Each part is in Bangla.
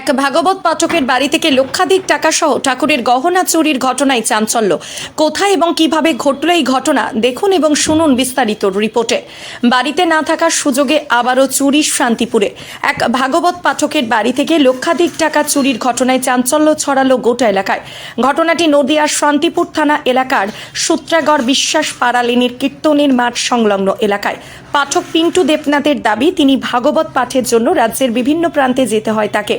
এক ভাগবত পাঠকের বাড়ি থেকে লক্ষাধিক টাকা সহ ঠাকুরের গহনা চুরির ঘটনায় চাঞ্চল্য। কোথায় এবং কীভাবে ঘটল এই ঘটনা দেখুন এবং শুনুন বিস্তারিত রিপোর্টে। বাড়িতে না থাকার সুযোগে আবারও চুরি শান্তিপুরে। এক ভাগবত পাঠকের বাড়ি থেকে লক্ষাধিক টাকা চুরির ঘটনায় চাঞ্চল্য ছড়ালো গোটা এলাকায়। ঘটনাটি নদিয়ার শান্তিপুর থানা এলাকার সূত্রাগড় বিশ্বাস পাড়ালিনীর কীর্তনের মাঠ সংলগ্ন এলাকায়। পাঠক পিন্টু দেবনাথের দাবি, তিনি ভাগবত পাঠের জন্য রাজ্যের বিভিন্ন প্রান্তে যেতে হয় তাকে।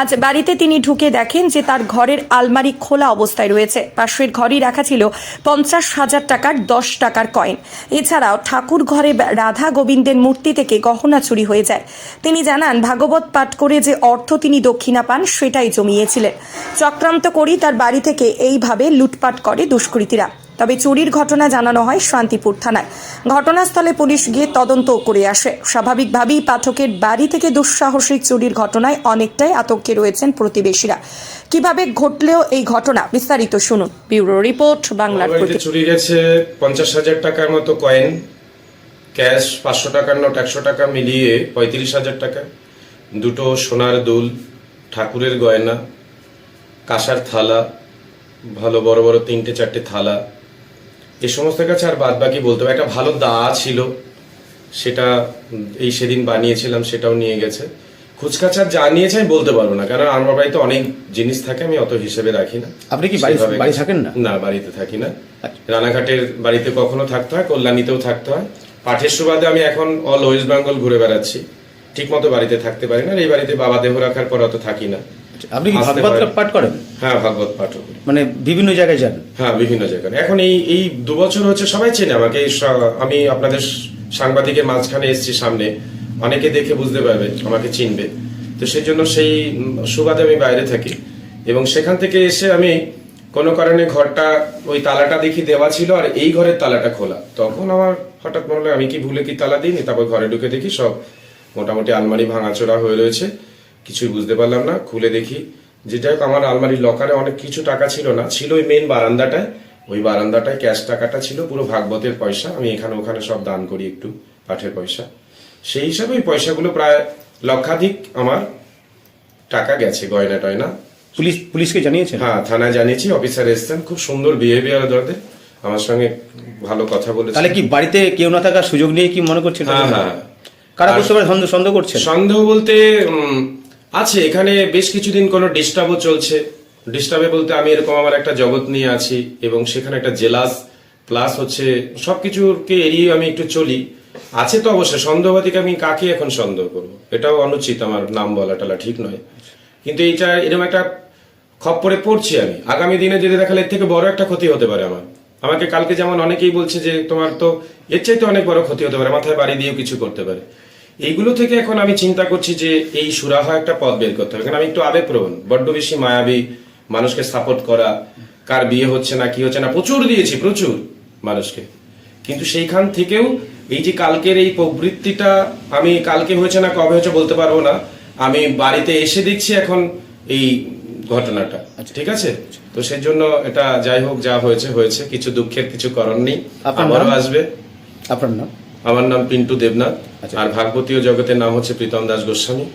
আজ বাড়িতে তিনি ঢুকে দেখেন যে তার ঘরের আলমারি খোলা অবস্থায় রয়েছে। পাশের ঘরই রাখা ছিল পঞ্চাশ হাজার টাকার দশ টাকার কয়েন। এছাড়াও ঠাকুর ঘরে রাধা গোবিন্দের মূর্তি থেকে গহনা চুরি হয়ে যায়। তিনি জানান, ভাগবত পাঠ করে যে অর্থ তিনি দক্ষিণা পান, সেটাই জমিয়েছিলেন। চক্রান্ত করেই তার বাড়ি থেকে এইভাবে লুটপাট করে দুষ্কৃতীরা। তবে চুরির ঘটনা জানানো হয় শান্তিপুর থানায়। ঘটনাস্থলে পুলিশ গিয়ে তদন্ত করে আসে। স্বাভাবিকভাবেই পাঠকের বাড়ি থেকে দুঃসাহসিক চুরির ঘটনায় অনেকটাই আতঙ্কে রয়েছেন প্রতিবেশীরা। কীভাবে ঘটলেও এই ঘটনা বিস্তারিত শুনুন। ব্যুরো রিপোর্ট বাংলার চুরি গেছে পঞ্চাশ হাজার টাকার মতো কয়েন ক্যাশ পাঁচশো টাকার নোট একশো টাকা মিলিয়ে পঁয়ত্রিশ হাজার টাকা দুটো সোনার দুল ঠাকুরের গয়না কাঁসার থালা ভালো বড় বড় তিনটে চারটে থালা এ সমস্ত কাছে আর বাদ বাকি বলতে হবে। একটা ভালো দা ছিল সেটা এই সেদিন বানিয়েছিলাম সেটাও নিয়ে গেছে। খুচকাচার যা নিয়েছে আমি বলতে পারব না কারণ আমার বাড়িতে অনেক জিনিস থাকে আমি অত হিসেবে রাখি না। আপনি কি বাড়ি থাকেন না? না বাড়িতে থাকি না। আচ্ছা। রানাঘাটের বাড়িতে কখনো থাকতে হয় কল্যাণীতেও থাকতে হয়। পাঠের সুবাদে আমি এখন অল ওয়েস্ট বেঙ্গল ঘুরে বেড়াচ্ছি। ঠিক মতো বাড়িতে থাকতে পারি না এই বাড়িতে বাবা দেহ রাখার পর অত থাকি না। আপনি কি ভাগবত পাঠ করেন? হ্যাঁ ভাগবত করি। মানে বিভিন্ন জায়গায় যান? হ্যাঁ বিভিন্ন জায়গায়। এখন এই এই দু বছর হচ্ছে সবাই চেনে আমাকে। আমি আপনাদের সাংবাদিকের মাঝখানে এসেছি সামনে। অনেকে দেখে বুঝতে পারবে আমাকে চিনবে। তো সেই জন্য সেই সুবাদে আমি বাইরে থাকি। এবং সেখান থেকে এসে আমি কোনো কারণে ঘরটা ওই তালাটা দেখি দেওয়া ছিল আর এই ঘরের তালাটা খোলা। তখন আমার হঠাৎ মনে হলো আমি কি ভুলে কি তালা দিইনি? তারপর ঘরে ঢুকে দেখি সব মোটামুটি আলমারি ভাঙাচোরা হয়ে রয়েছে। কিছুই বুঝতে পারলাম না খুলে দেখি। যে যাই হোক আমার আলমারির লকারে অনেক কিছু টাকা ছিল না ছিল ওই মেন বারান্দাটায়। ওই বারান্দাটায় ক্যাশ টাকাটা ছিল পুরো ভাগবতের পয়সা। আমি এখানে ওখানে সব দান করি একটু পাঠের পয়সা। সেই হিসাবে ওই পয়সাগুলো প্রায় লক্ষাধিক আমার টাকা গেছে গয়না টয়না। পুলিশ পুলিশকে জানিয়েছেন? হ্যাঁ থানায় জানিয়েছি অফিসার এসছেন খুব সুন্দর বিহেভিয়ার ওদের আমার সঙ্গে ভালো কথা বলেছে তাহলে কি বাড়িতে কেউ না থাকার সুযোগ নিয়ে কি মনে করছেন? হ্যাঁ হ্যাঁ। কারা বুঝতে পারে সন্দেহ সন্দেহ করছেন? সন্দেহ বলতে আছে, এখানে বেশ কিছুদিন কোনো ডিস্টার্বও চলছে। ডিস্টার্বে বলতে আমি এরকম আমার একটা জগৎ নিয়ে আছি এবং সেখানে একটা জেলাস প্লাস হচ্ছে সবকিছুকে এড়িয়ে আমি একটু চলি। আছে তো অবশ্যই সন্দেহবাদীকে আমি কাকে এখন সন্দেহ করব? এটাও অনুচিত, আমার নাম বলাটালা ঠিক নয়। কিন্তু এইটা এরকম একটা খপ্পরে পড়ছি আমি। আগামী দিনে যদি দেখালে এর থেকে বড় একটা ক্ষতি হতে পারে আমার। আমাকে কালকে যেমন অনেকেই বলছে যে তোমার তো, এর চাইতে অনেক বড় ক্ষতি হতে পারে, মাথায় বাড়ি দিয়েও কিছু করতে পারে। এইগুলো থেকে এখন আমি চিন্তা করছি যে এই সুরাহা একটা পথ বের করতে হবে। কারণ আমি একটু আবেগপ্রবণ বড্ড বেশি মায়াবী মানুষকে সাপোর্ট করা কার বিয়ে হচ্ছে না কি হচ্ছে না প্রচুর দিয়েছি প্রচুর মানুষকে। কিন্তু সেইখান থেকেও এই যে কালকের এই প্রবৃত্তিটা আমি কালকে হয়েছে না কবে হয়েছে বলতে পারব না। আমি বাড়িতে এসে দেখছি এখন এই ঘটনাটা ঠিক আছে? তো সেই জন্য এটা যাই হোক যা হয়েছে হয়েছে। কিছু দুঃখের কিছু করণ নেই আবারও আসবে। আপনার নাম? আমার নাম পিন্টু দেবনাথ আচ্ছা। আর ভাগবতীয় জগতের নাম হচ্ছে প্রীতম দাস গোস্বামী